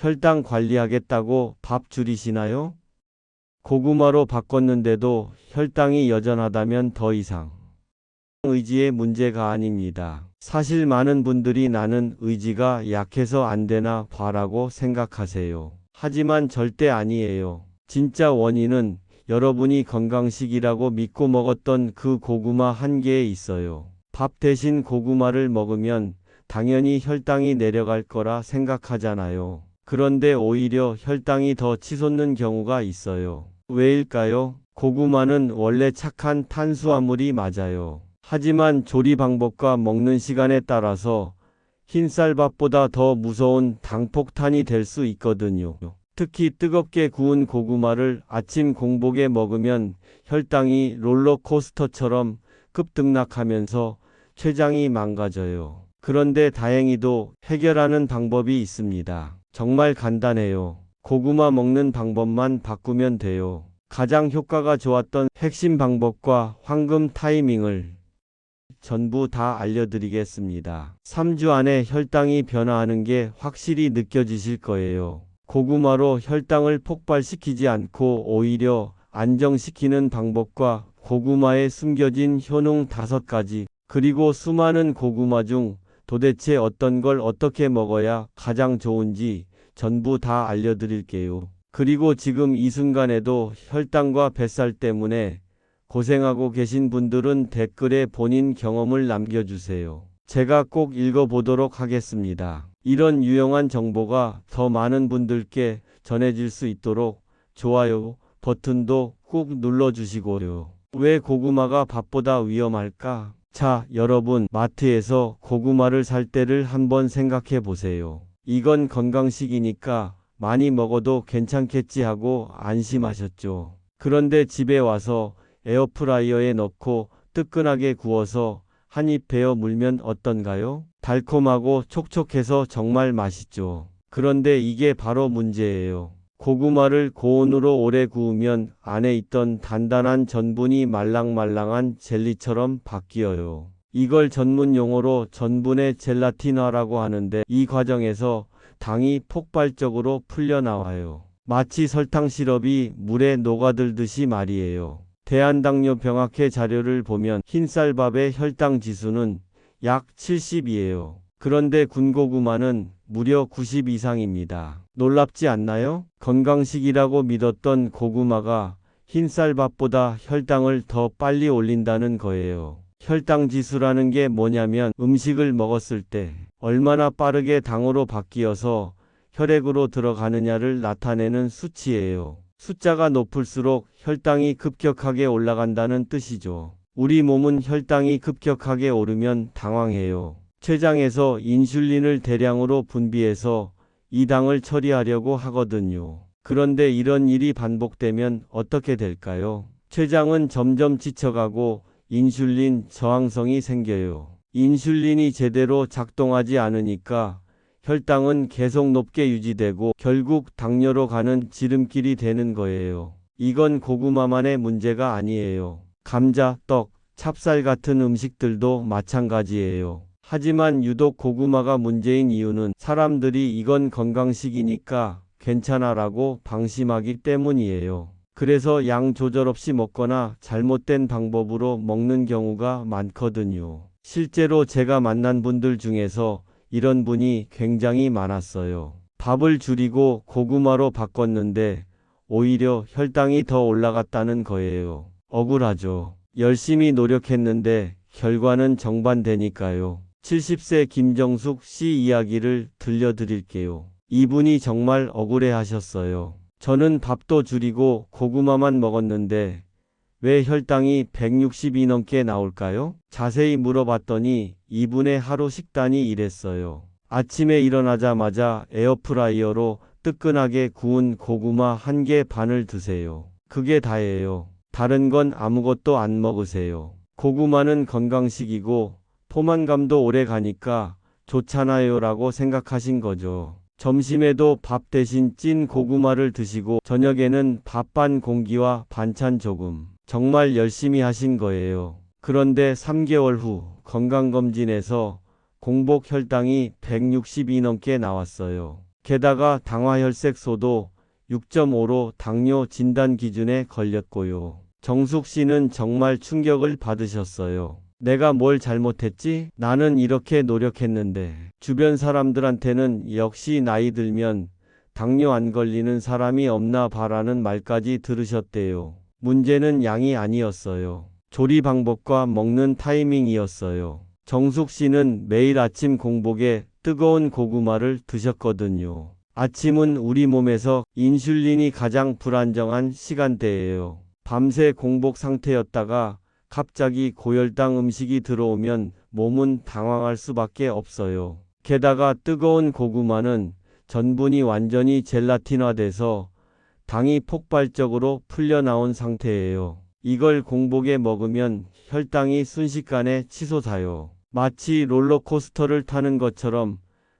혈당 관리하겠다고 밥 줄이시나요? 고구마로 바꿨는데도 혈당이 여전하다면 더 이상 의지의 문제가 아닙니다. 사실 많은 분들이 나는 의지가 약해서 안 되나 봐라고 생각하세요. 하지만 절대 아니에요. 진짜 원인은 여러분이 건강식이라고 믿고 먹었던 그 고구마 한 개에 있어요. 밥 대신 고구마를 먹으면 당연히 혈당이 내려갈 거라 생각하잖아요. 그런데 오히려 혈당이 더 치솟는 경우가 있어요. 왜일까요? 고구마는 원래 착한 탄수화물이 맞아요. 하지만 조리 방법과 먹는 시간에 따라서 흰쌀밥보다 더 무서운 당폭탄이 될 수 있거든요. 특히 뜨겁게 구운 고구마를 아침 공복에 먹으면 혈당이 롤러코스터처럼 급등락하면서 췌장이 망가져요. 그런데 다행히도 해결하는 방법이 있습니다. 정말 간단해요. 고구마 먹는 방법만 바꾸면 돼요. 가장 효과가 좋았던 핵심 방법과 황금 타이밍을 전부 다 알려드리겠습니다. 3주 안에 혈당이 변화하는 게 확실히 느껴지실 거예요. 고구마로 혈당을 폭발시키지 않고 오히려 안정시키는 방법과 고구마에 숨겨진 효능 다섯 가지, 그리고 수많은 고구마 중 도대체 어떤 걸 어떻게 먹어야 가장 좋은지 전부 다 알려드릴게요. 그리고 지금 이 순간에도 혈당과 뱃살 때문에 고생하고 계신 분들은 댓글에 본인 경험을 남겨주세요. 제가 꼭 읽어보도록 하겠습니다. 이런 유용한 정보가 더 많은 분들께 전해질 수 있도록 좋아요 버튼도 꾹 눌러주시고요. 왜 고구마가 밥보다 위험할까? 자, 여러분, 마트에서 고구마를 살 때를 한번 생각해 보세요. 이건 건강식이니까 많이 먹어도 괜찮겠지 하고 안심하셨죠. 그런데 집에 와서 에어프라이어에 넣고 뜨끈하게 구워서 한 입 베어 물면 어떤가요? 달콤하고 촉촉해서 정말 맛있죠. 그런데 이게 바로 문제예요. 고구마를 고온으로 오래 구우면 안에 있던 단단한 전분이 말랑말랑한 젤리처럼 바뀌어요. 이걸 전문 용어로 전분의 젤라틴화라고 하는데 이 과정에서 당이 폭발적으로 풀려나와요. 마치 설탕 시럽이 물에 녹아들듯이 말이에요. 대한당뇨 병학회 자료를 보면 흰쌀밥의 혈당 지수는 약 70이에요. 그런데 군고구마는 무려 90 이상입니다. 놀랍지 않나요? 건강식이라고 믿었던 고구마가 흰쌀밥보다 혈당을 더 빨리 올린다는 거예요. 혈당 지수라는 게 뭐냐면 음식을 먹었을 때 얼마나 빠르게 당으로 바뀌어서 혈액으로 들어가느냐를 나타내는 수치예요. 숫자가 높을수록 혈당이 급격하게 올라간다는 뜻이죠. 우리 몸은 혈당이 급격하게 오르면 당황해요. 췌장에서 인슐린을 대량으로 분비해서 이 당을 처리하려고 하거든요. 그런데 이런 일이 반복되면 어떻게 될까요? 췌장은 점점 지쳐가고 인슐린 저항성이 생겨요. 인슐린이 제대로 작동하지 않으니까 혈당은 계속 높게 유지되고 결국 당뇨로 가는 지름길이 되는 거예요. 이건 고구마만의 문제가 아니에요. 감자, 떡, 찹쌀 같은 음식들도 마찬가지예요. 하지만 유독 고구마가 문제인 이유는 사람들이 이건 건강식이니까 괜찮아라고 방심하기 때문이에요. 그래서 양 조절 없이 먹거나 잘못된 방법으로 먹는 경우가 많거든요. 실제로 제가 만난 분들 중에서 이런 분이 굉장히 많았어요. 밥을 줄이고 고구마로 바꿨는데 오히려 혈당이 더 올라갔다는 거예요. 억울하죠. 열심히 노력했는데 결과는 정반대니까요. 70세 김정숙 씨 이야기를 들려드릴게요. 이분이 정말 억울해 하셨어요. 저는 밥도 줄이고 고구마만 먹었는데 왜 혈당이 160이 넘게 나올까요? 자세히 물어봤더니 이분의 하루 식단이 이랬어요. 아침에 일어나자마자 에어프라이어로 뜨끈하게 구운 고구마 한 개 반을 드세요. 그게 다예요. 다른 건 아무것도 안 먹으세요. 고구마는 건강식이고 포만감도 오래 가니까 좋잖아요 라고 생각하신 거죠. 점심에도 밥 대신 찐 고구마를 드시고 저녁에는 밥 반 공기와 반찬 조금. 정말 열심히 하신 거예요. 그런데 3개월 후 건강검진에서 공복 혈당이 160이 넘게 나왔어요. 게다가 당화혈색소도 6.5로 당뇨 진단 기준에 걸렸고요. 정숙 씨는 정말 충격을 받으셨어요. 내가 뭘 잘못했지? 나는 이렇게 노력했는데. 주변 사람들한테는 역시 나이 들면 당뇨 안 걸리는 사람이 없나 봐라는 말까지 들으셨대요. 문제는 양이 아니었어요. 조리 방법과 먹는 타이밍이었어요. 정숙 씨는 매일 아침 공복에 뜨거운 고구마를 드셨거든요. 아침은 우리 몸에서 인슐린이 가장 불안정한 시간대예요. 밤새 공복 상태였다가 갑자기 고혈당 음식이 들어오면 몸은 당황할 수밖에 없어요. 게다가 뜨거운 고구마는 전분이 완전히 젤라틴화돼서 당이 폭발적으로 풀려나온 상태예요. 이걸 공복에 먹으면 혈당이 순식간에 치솟아요. 마치 롤러코스터를 타는 것처럼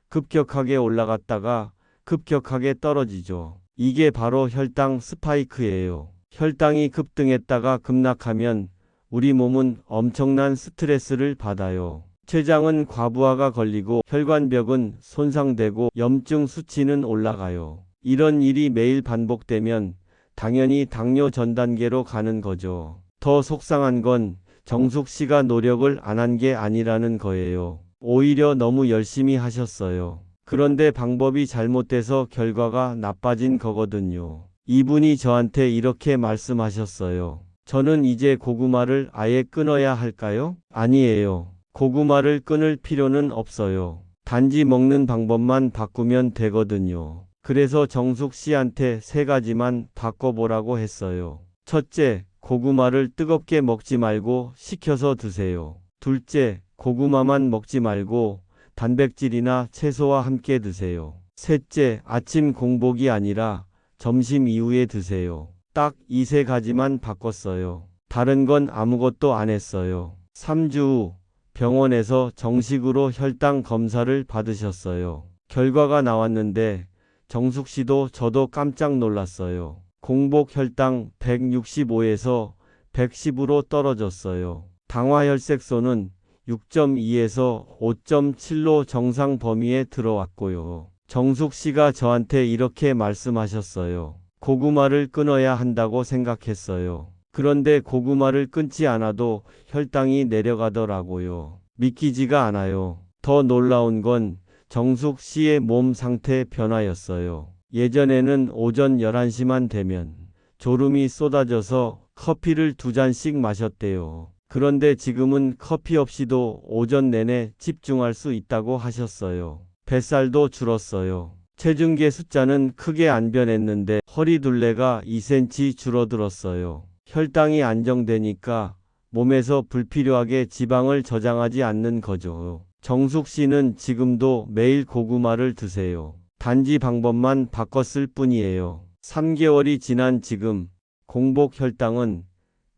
급격하게 올라갔다가 급격하게 떨어지죠. 이게 바로 혈당 스파이크예요. 혈당이 급등했다가 급락하면 우리 몸은 엄청난 스트레스를 받아요. 췌장은 과부하가 걸리고 혈관벽은 손상되고 염증 수치는 올라가요. 이런 일이 매일 반복되면 당연히 당뇨 전 단계로 가는 거죠. 더 속상한 건 정숙 씨가 노력을 안 한 게 아니라는 거예요. 오히려 너무 열심히 하셨어요. 그런데 방법이 잘못돼서 결과가 나빠진 거거든요. 이분이 저한테 이렇게 말씀하셨어요. 저는 이제 고구마를 아예 끊어야 할까요? 아니에요. 고구마를 끊을 필요는 없어요. 단지 먹는 방법만 바꾸면 되거든요. 그래서 정숙 씨한테 세 가지만 바꿔보라고 했어요. 첫째, 고구마를 뜨겁게 먹지 말고 식혀서 드세요. 둘째, 고구마만 먹지 말고 단백질이나 채소와 함께 드세요. 셋째, 아침 공복이 아니라 점심 이후에 드세요. 딱 이 세 가지만 바꿨어요. 다른 건 아무것도 안 했어요. 3주 후 병원에서 정식으로 혈당 검사를 받으셨어요. 결과가 나왔는데 정숙 씨도 저도 깜짝 놀랐어요. 공복 혈당 165에서 110으로 떨어졌어요. 당화혈색소는 6.2에서 5.7로 정상 범위에 들어왔고요. 정숙 씨가 저한테 이렇게 말씀하셨어요. 고구마를 끊어야 한다고 생각했어요. 그런데 고구마를 끊지 않아도 혈당이 내려가더라고요. 믿기지가 않아요. 더 놀라운 건 정숙 씨의 몸 상태 변화였어요. 예전에는 오전 11시만 되면 졸음이 쏟아져서 커피를 두 잔씩 마셨대요. 그런데 지금은 커피 없이도 오전 내내 집중할 수 있다고 하셨어요. 뱃살도 줄었어요. 체중계 숫자는 크게 안 변했는데 허리 둘레가 2cm 줄어들었어요. 혈당이 안정되니까 몸에서 불필요하게 지방을 저장하지 않는 거죠. 정숙 씨는 지금도 매일 고구마를 드세요. 단지 방법만 바꿨을 뿐이에요. 3개월이 지난 지금 공복 혈당은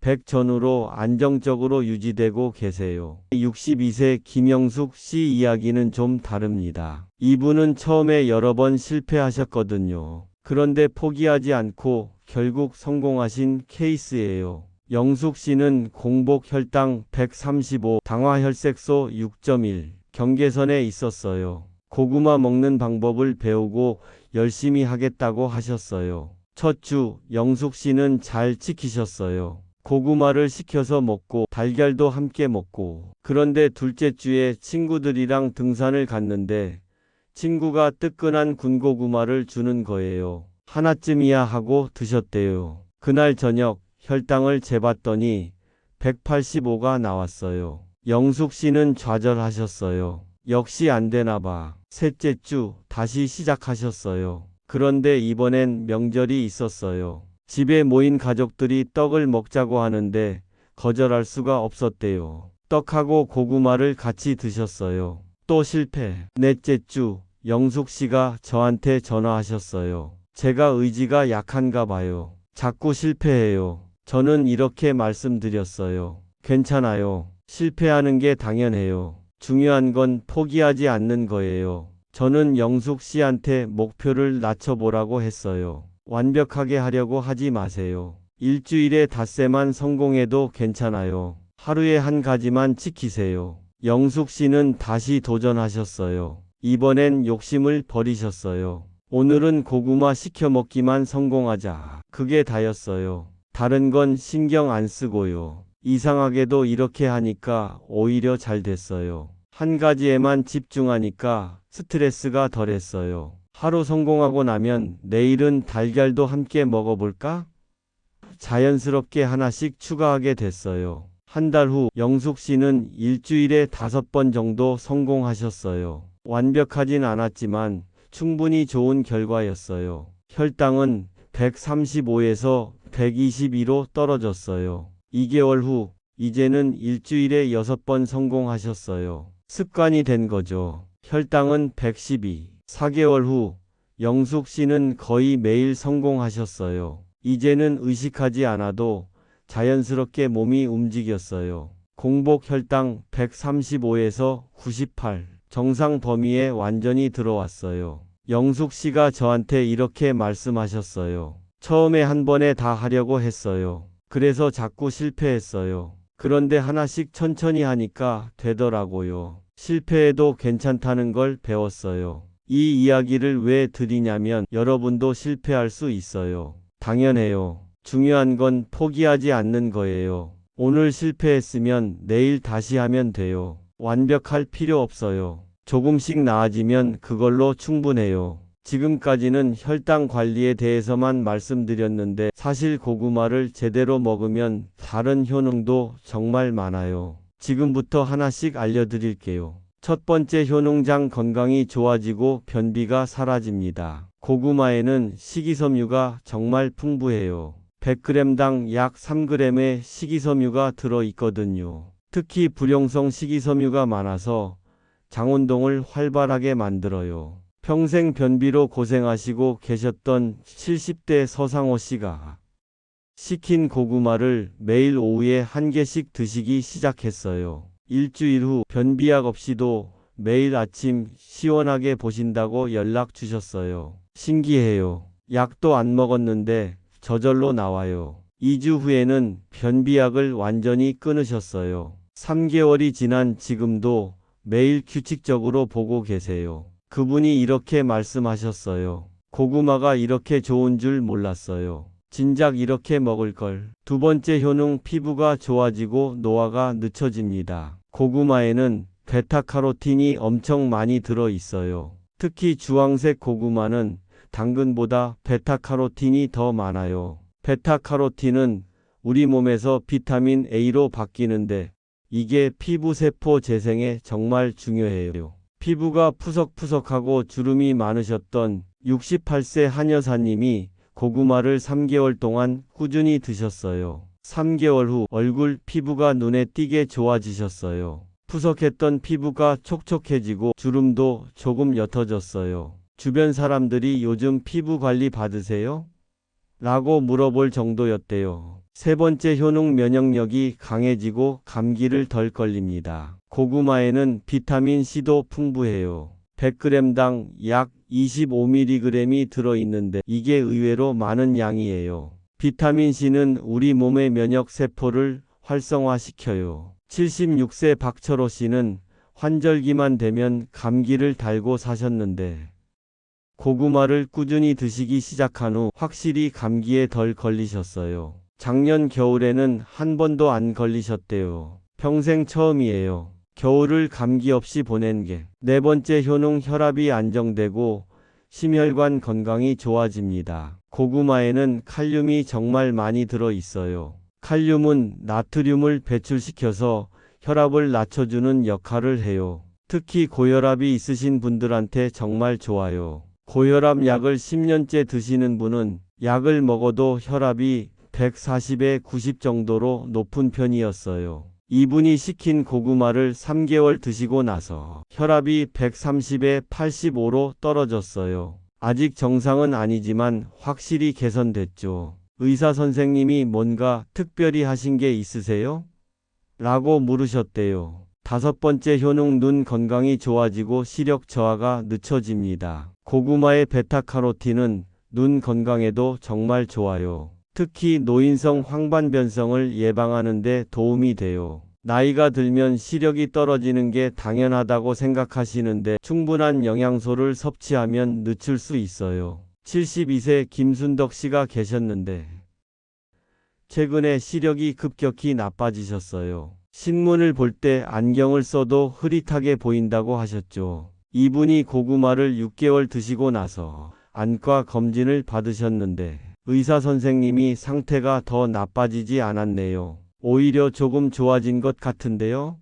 100 전후로 안정적으로 유지되고 계세요. 62세 김영숙 씨 이야기는 좀 다릅니다. 이분은 처음에 여러 번 실패하셨거든요. 그런데 포기하지 않고 결국 성공하신 케이스예요. 영숙 씨는 공복 혈당 135, 당화 혈색소 6.1 경계선에 있었어요. 고구마 먹는 방법을 배우고 열심히 하겠다고 하셨어요. 첫 주 영숙 씨는 잘 지키셨어요. 고구마를 시켜서 먹고 달걀도 함께 먹고 그런데 둘째 주에 친구들이랑 등산을 갔는데 친구가 뜨끈한 군고구마를 주는 거예요. 하나쯤이야 하고 드셨대요. 그날 저녁 혈당을 재봤더니 185가 나왔어요. 영숙 씨는 좌절하셨어요. 역시 안 되나 봐. 셋째 주 다시 시작하셨어요. 그런데 이번엔 명절이 있었어요. 집에 모인 가족들이 떡을 먹자고 하는데 거절할 수가 없었대요. 떡하고 고구마를 같이 드셨어요. 또 실패. 넷째 주 영숙 씨가 저한테 전화하셨어요. 제가 의지가 약한가 봐요. 자꾸 실패해요. 저는 이렇게 말씀드렸어요. 괜찮아요. 실패하는 게 당연해요. 중요한 건 포기하지 않는 거예요. 저는 영숙 씨한테 목표를 낮춰보라고 했어요. 완벽하게 하려고 하지 마세요. 일주일에 닷새만 성공해도 괜찮아요. 하루에 한 가지만 지키세요. 영숙 씨는 다시 도전하셨어요. 이번엔 욕심을 버리셨어요. 오늘은 고구마 시켜 먹기만 성공하자. 그게 다였어요. 다른 건 신경 안 쓰고요. 이상하게도 이렇게 하니까 오히려 잘 됐어요. 한 가지에만 집중하니까 스트레스가 덜했어요. 하루 성공하고 나면 내일은 달걀도 함께 먹어볼까? 자연스럽게 하나씩 추가하게 됐어요. 한 달 후 영숙 씨는 일주일에 다섯 번 정도 성공하셨어요. 완벽하진 않았지만 충분히 좋은 결과였어요. 혈당은 135에서 122로 떨어졌어요. 2개월 후 이제는 일주일에 6번 성공하셨어요. 습관이 된 거죠. 혈당은 112. 4개월 후 영숙 씨는 거의 매일 성공하셨어요. 이제는 의식하지 않아도 자연스럽게 몸이 움직였어요. 공복 혈당 135에서 98. 정상 범위에 완전히 들어왔어요. 영숙 씨가 저한테 이렇게 말씀하셨어요. 처음에 한 번에 다 하려고 했어요. 그래서 자꾸 실패했어요. 그런데 하나씩 천천히 하니까 되더라고요. 실패해도 괜찮다는 걸 배웠어요. 이 이야기를 왜 드리냐면 여러분도 실패할 수 있어요. 당연해요. 중요한 건 포기하지 않는 거예요. 오늘 실패했으면 내일 다시 하면 돼요. 완벽할 필요 없어요. 조금씩 나아지면 그걸로 충분해요. 지금까지는 혈당 관리에 대해서만 말씀드렸는데 사실 고구마를 제대로 먹으면 다른 효능도 정말 많아요. 지금부터 하나씩 알려드릴게요. 첫 번째 효능장 건강이 좋아지고 변비가 사라집니다. 고구마에는 식이섬유가 정말 풍부해요. 100g당 약 3g의 식이섬유가 들어 있거든요. 특히 불용성 식이섬유가 많아서 장운동을 활발하게 만들어요. 평생 변비로 고생하시고 계셨던 70대 서상호 씨가 시킨 고구마를 매일 오후에 한 개씩 드시기 시작했어요. 일주일 후 변비약 없이도 매일 아침 시원하게 보신다고 연락 주셨어요. 신기해요. 약도 안 먹었는데 저절로 나와요. 2주 후에는 변비약을 완전히 끊으셨어요. 3개월이 지난 지금도 매일 규칙적으로 보고 계세요. 그분이 이렇게 말씀하셨어요. 고구마가 이렇게 좋은 줄 몰랐어요. 진작 이렇게 먹을 걸. 두 번째 효능 피부가 좋아지고 노화가 늦춰집니다. 고구마에는 베타카로틴이 엄청 많이 들어 있어요. 특히 주황색 고구마는 당근보다 베타카로틴이 더 많아요. 베타카로틴은 우리 몸에서 비타민 A로 바뀌는데 이게 피부 세포 재생에 정말 중요해요. 피부가 푸석푸석하고 주름이 많으셨던 68세 한 여사님이 고구마를 3개월 동안 꾸준히 드셨어요. 3개월 후 얼굴 피부가 눈에 띄게 좋아지셨어요. 푸석했던 피부가 촉촉해지고 주름도 조금 옅어졌어요. 주변 사람들이 요즘 피부 관리 받으세요? 라고 물어볼 정도였대요. 세 번째 효능 면역력이 강해지고 감기를 덜 걸립니다. 고구마에는 비타민 C도 풍부해요. 100g당 약 25mg이 들어있는데 이게 의외로 많은 양이에요. 비타민 C는 우리 몸의 면역 세포를 활성화시켜요. 76세 박철호 씨는 환절기만 되면 감기를 달고 사셨는데 고구마를 꾸준히 드시기 시작한 후 확실히 감기에 덜 걸리셨어요. 작년 겨울에는 한 번도 안 걸리셨대요. 평생 처음이에요. 겨울을 감기 없이 보낸 게. 네 번째 효능 혈압이 안정되고 심혈관 건강이 좋아집니다. 고구마에는 칼륨이 정말 많이 들어 있어요. 칼륨은 나트륨을 배출시켜서 혈압을 낮춰주는 역할을 해요. 특히 고혈압이 있으신 분들한테 정말 좋아요. 고혈압 약을 10년째 드시는 분은 약을 먹어도 혈압이 140에 90 정도로 높은 편이었어요. 이분이 시킨 고구마를 3개월 드시고 나서 혈압이 130에 85로 떨어졌어요. 아직 정상은 아니지만 확실히 개선됐죠. 의사 선생님이 뭔가 특별히 하신 게 있으세요? 라고 물으셨대요. 다섯 번째 효능 눈 건강이 좋아지고 시력 저하가 늦춰집니다. 고구마의 베타카로틴은 눈 건강에도 정말 좋아요. 특히 노인성 황반변성을 예방하는 데 도움이 돼요. 나이가 들면 시력이 떨어지는 게 당연하다고 생각하시는데 충분한 영양소를 섭취하면 늦출 수 있어요. 72세 김순덕 씨가 계셨는데 최근에 시력이 급격히 나빠지셨어요. 신문을 볼 때 안경을 써도 흐릿하게 보인다고 하셨죠. 이분이 고구마를 6개월 드시고 나서 안과 검진을 받으셨는데 의사 선생님이 상태가 더 나빠지지 않았네요. 오히려 조금 좋아진 것 같은데요?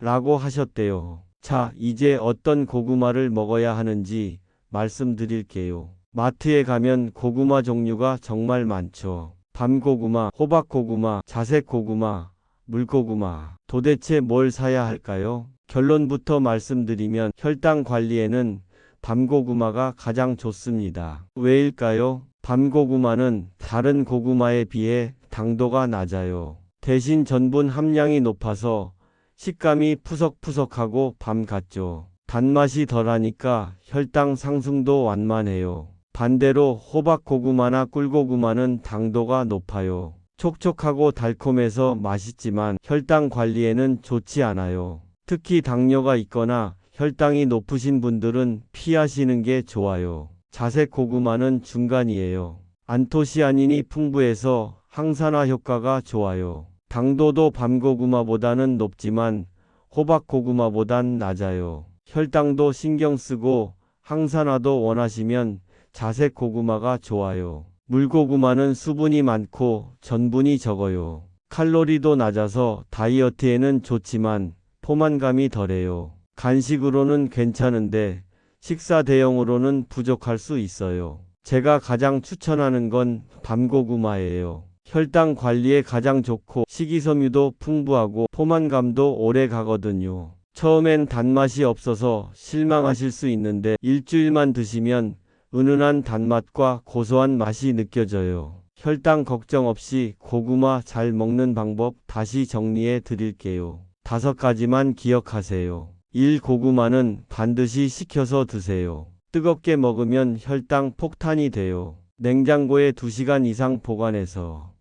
라고 하셨대요. 자, 이제 어떤 고구마를 먹어야 하는지 말씀드릴게요. 마트에 가면 고구마 종류가 정말 많죠. 밤고구마, 호박고구마, 자색고구마, 물고구마. 도대체 뭘 사야 할까요? 결론부터 말씀드리면 혈당 관리에는 밤고구마가 가장 좋습니다. 왜일까요? 밤고구마는 다른 고구마에 비해 당도가 낮아요. 대신 전분 함량이 높아서 식감이 푸석푸석하고 밤 같죠. 단맛이 덜하니까 혈당 상승도 완만해요. 반대로 호박고구마나 꿀고구마는 당도가 높아요. 촉촉하고 달콤해서 맛있지만 혈당 관리에는 좋지 않아요. 특히 당뇨가 있거나 혈당이 높으신 분들은 피하시는 게 좋아요. 자색 고구마는 중간이에요. 안토시아닌이 풍부해서 항산화 효과가 좋아요. 당도도 밤고구마보다는 높지만 호박고구마보단 낮아요. 혈당도 신경 쓰고 항산화도 원하시면 자색 고구마가 좋아요. 물고구마는 수분이 많고 전분이 적어요. 칼로리도 낮아서 다이어트에는 좋지만 포만감이 덜해요. 간식으로는 괜찮은데 식사 대용으로는 부족할 수 있어요. 제가 가장 추천하는 건 밤고구마예요. 혈당 관리에 가장 좋고 식이섬유도 풍부하고 포만감도 오래 가거든요. 처음엔 단맛이 없어서 실망하실 수 있는데 일주일만 드시면 은은한 단맛과 고소한 맛이 느껴져요. 혈당 걱정 없이 고구마 잘 먹는 방법 다시 정리해 드릴게요. 다섯 가지만 기억하세요. 1. 고구마는 반드시 식혀서 드세요. 뜨겁게 먹으면 혈당 폭탄이 돼요. 냉장고에 2시간 이상 보관해서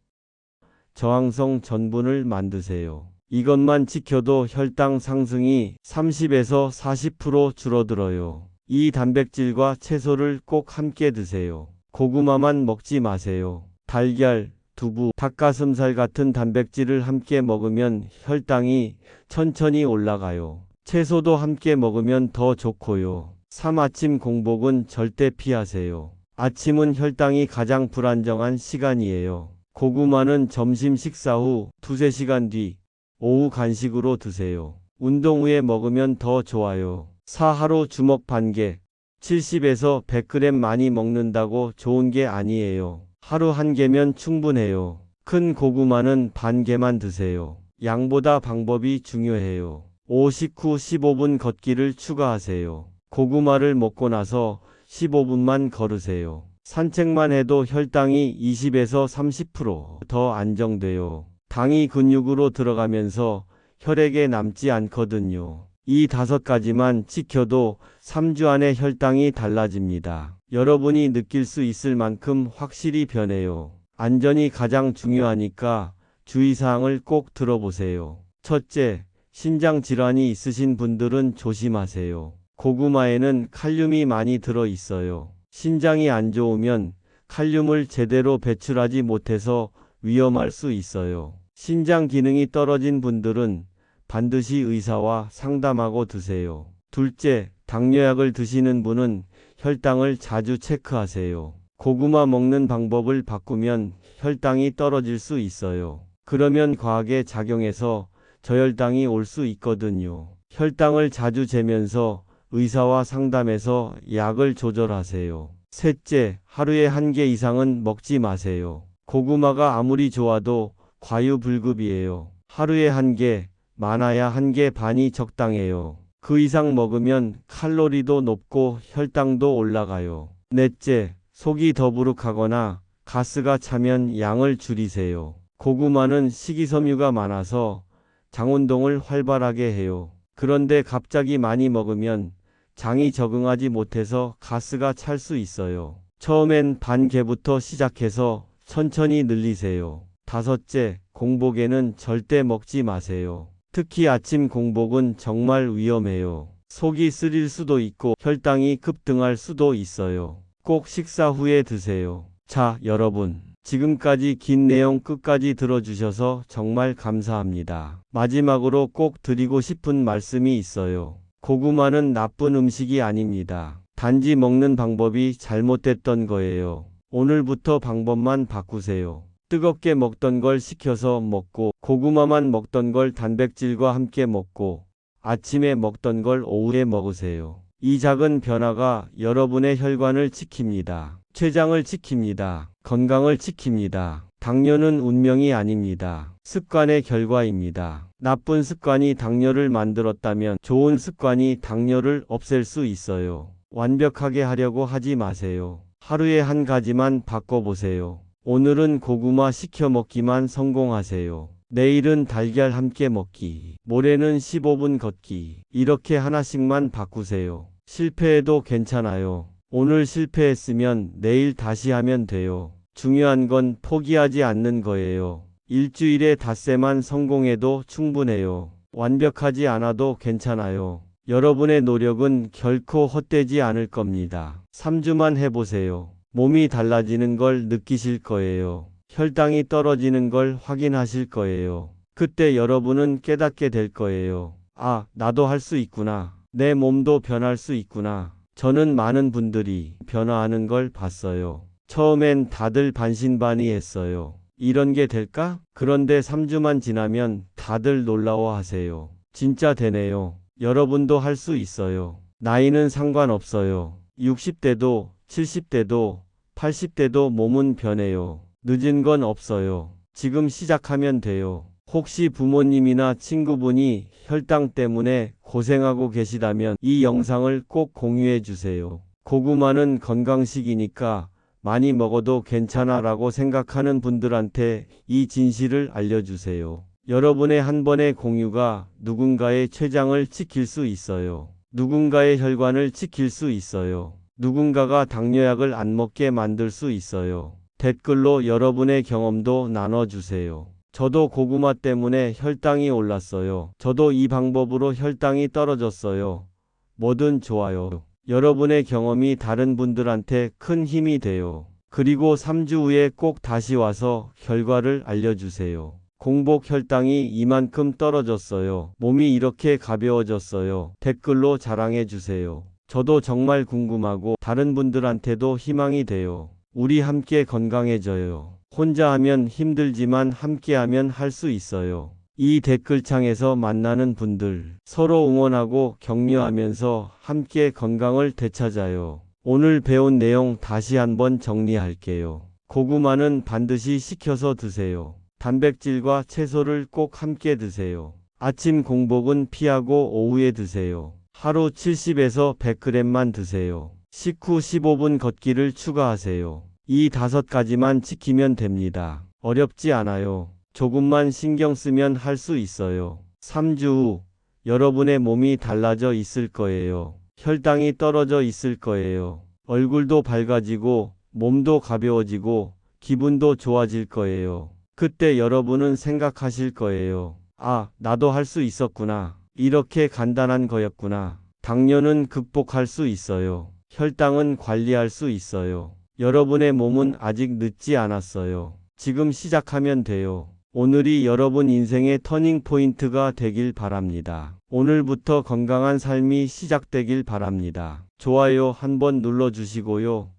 저항성 전분을 만드세요. 이것만 지켜도 혈당 상승이 30에서 40% 줄어들어요. 이 단백질과 채소를 꼭 함께 드세요. 고구마만 먹지 마세요. 달걀, 두부, 닭가슴살 같은 단백질을 함께 먹으면 혈당이 천천히 올라가요. 채소도 함께 먹으면 더 좋고요. 3. 아침 공복은 절대 피하세요. 아침은 혈당이 가장 불안정한 시간이에요. 고구마는 점심 식사 후 두세 시간 뒤 오후 간식으로 드세요. 운동 후에 먹으면 더 좋아요. 4. 하루 주먹 반 개. 70에서 100g 많이 먹는다고 좋은 게 아니에요. 하루 한 개면 충분해요. 큰 고구마는 반 개만 드세요. 양보다 방법이 중요해요. 5. 식후 15분 걷기를 추가하세요. 고구마를 먹고 나서 15분만 걸으세요. 산책만 해도 혈당이 20에서 30%더 안정돼요. 당이 근육으로 들어가면서 혈액에 남지 않거든요. 이 다섯 가지만 지켜도 3주 안에 혈당이 달라집니다. 여러분이 느낄 수 있을 만큼 확실히 변해요. 안전이 가장 중요하니까 주의사항을 꼭 들어보세요. 첫째, 신장 질환이 있으신 분들은 조심하세요. 고구마에는 칼륨이 많이 들어 있어요. 신장이 안 좋으면 칼륨을 제대로 배출하지 못해서 위험할 수 있어요. 신장 기능이 떨어진 분들은 반드시 의사와 상담하고 드세요. 둘째, 당뇨약을 드시는 분은 혈당을 자주 체크하세요. 고구마 먹는 방법을 바꾸면 혈당이 떨어질 수 있어요. 그러면 과하게 작용해서 저혈당이 올 수 있거든요. 혈당을 자주 재면서 의사와 상담해서 약을 조절하세요. 셋째, 하루에 한 개 이상은 먹지 마세요. 고구마가 아무리 좋아도 과유불급이에요. 하루에 한 개, 많아야 한 개 반이 적당해요. 그 이상 먹으면 칼로리도 높고 혈당도 올라가요. 넷째, 속이 더부룩하거나 가스가 차면 양을 줄이세요. 고구마는 식이섬유가 많아서 장운동을 활발하게 해요. 그런데 갑자기 많이 먹으면 장이 적응하지 못해서 가스가 찰 수 있어요. 처음엔 반 개부터 시작해서 천천히 늘리세요. 다섯째, 공복에는 절대 먹지 마세요. 특히 아침 공복은 정말 위험해요. 속이 쓰릴 수도 있고 혈당이 급등할 수도 있어요. 꼭 식사 후에 드세요. 자, 여러분. 지금까지 긴 내용 끝까지 들어주셔서 정말 감사합니다. 마지막으로 꼭 드리고 싶은 말씀이 있어요. 고구마는 나쁜 음식이 아닙니다. 단지 먹는 방법이 잘못됐던 거예요. 오늘부터 방법만 바꾸세요. 뜨겁게 먹던 걸 식혀서 먹고 고구마만 먹던 걸 단백질과 함께 먹고 아침에 먹던 걸 오후에 먹으세요. 이 작은 변화가 여러분의 혈관을 지킵니다. 췌장을 지킵니다. 건강을 지킵니다. 당뇨는 운명이 아닙니다. 습관의 결과입니다. 나쁜 습관이 당뇨를 만들었다면 좋은 습관이 당뇨를 없앨 수 있어요. 완벽하게 하려고 하지 마세요. 하루에 한 가지만 바꿔보세요. 오늘은 고구마 시켜 먹기만 성공하세요. 내일은 달걀 함께 먹기. 모레는 15분 걷기. 이렇게 하나씩만 바꾸세요. 실패해도 괜찮아요. 오늘 실패했으면 내일 다시 하면 돼요. 중요한 건 포기하지 않는 거예요. 일주일에 닷새만 성공해도 충분해요. 완벽하지 않아도 괜찮아요. 여러분의 노력은 결코 헛되지 않을 겁니다. 3주만 해보세요. 몸이 달라지는 걸 느끼실 거예요. 혈당이 떨어지는 걸 확인하실 거예요. 그때 여러분은 깨닫게 될 거예요. 아, 나도 할 수 있구나. 내 몸도 변할 수 있구나. 저는 많은 분들이 변화하는 걸 봤어요. 처음엔 다들 반신반의했어요. 이런 게 될까? 그런데 3주만 지나면 다들 놀라워 하세요. 진짜 되네요. 여러분도 할 수 있어요. 나이는 상관없어요. 60대도, 70대도, 80대도 몸은 변해요. 늦은 건 없어요. 지금 시작하면 돼요. 혹시 부모님이나 친구분이 혈당 때문에 고생하고 계시다면 이 영상을 꼭 공유해 주세요. 고구마는 건강식이니까 많이 먹어도 괜찮아 라고 생각하는 분들한테 이 진실을 알려주세요. 여러분의 한 번의 공유가 누군가의 췌장을 지킬 수 있어요. 누군가의 혈관을 지킬 수 있어요. 누군가가 당뇨약을 안 먹게 만들 수 있어요. 댓글로 여러분의 경험도 나눠주세요. 저도 고구마 때문에 혈당이 올랐어요. 저도 이 방법으로 혈당이 떨어졌어요. 뭐든 좋아요. 여러분의 경험이 다른 분들한테 큰 힘이 돼요. 그리고 3주 후에 꼭 다시 와서 결과를 알려주세요. 공복 혈당이 이만큼 떨어졌어요. 몸이 이렇게 가벼워졌어요. 댓글로 자랑해 주세요. 저도 정말 궁금하고 다른 분들한테도 희망이 돼요. 우리 함께 건강해져요. 혼자 하면 힘들지만 함께 하면 할 수 있어요. 이 댓글창에서 만나는 분들 서로 응원하고 격려하면서 함께 건강을 되찾아요. 오늘 배운 내용 다시 한번 정리할게요. 고구마는 반드시 식혀서 드세요. 단백질과 채소를 꼭 함께 드세요. 아침 공복은 피하고 오후에 드세요. 하루 70에서 100g만 드세요. 식후 15분 걷기를 추가하세요. 이 다섯 가지만 지키면 됩니다. 어렵지 않아요. 조금만 신경 쓰면 할 수 있어요. 3주 후 여러분의 몸이 달라져 있을 거예요. 혈당이 떨어져 있을 거예요. 얼굴도 밝아지고 몸도 가벼워지고 기분도 좋아질 거예요. 그때 여러분은 생각하실 거예요. 아, 나도 할 수 있었구나. 이렇게 간단한 거였구나. 당뇨는 극복할 수 있어요. 혈당은 관리할 수 있어요. 여러분의 몸은 아직 늦지 않았어요. 지금 시작하면 돼요. 오늘이 여러분 인생의 터닝 포인트가 되길 바랍니다. 오늘부터 건강한 삶이 시작되길 바랍니다. 좋아요 한번 눌러주시고요.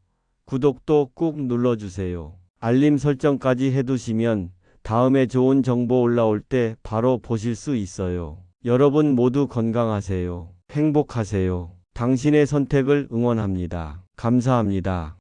구독도 꾹 눌러주세요. 알림 설정까지 해두시면 다음에 좋은 정보 올라올 때 바로 보실 수 있어요. 여러분 모두 건강하세요. 행복하세요. 당신의 선택을 응원합니다. 감사합니다.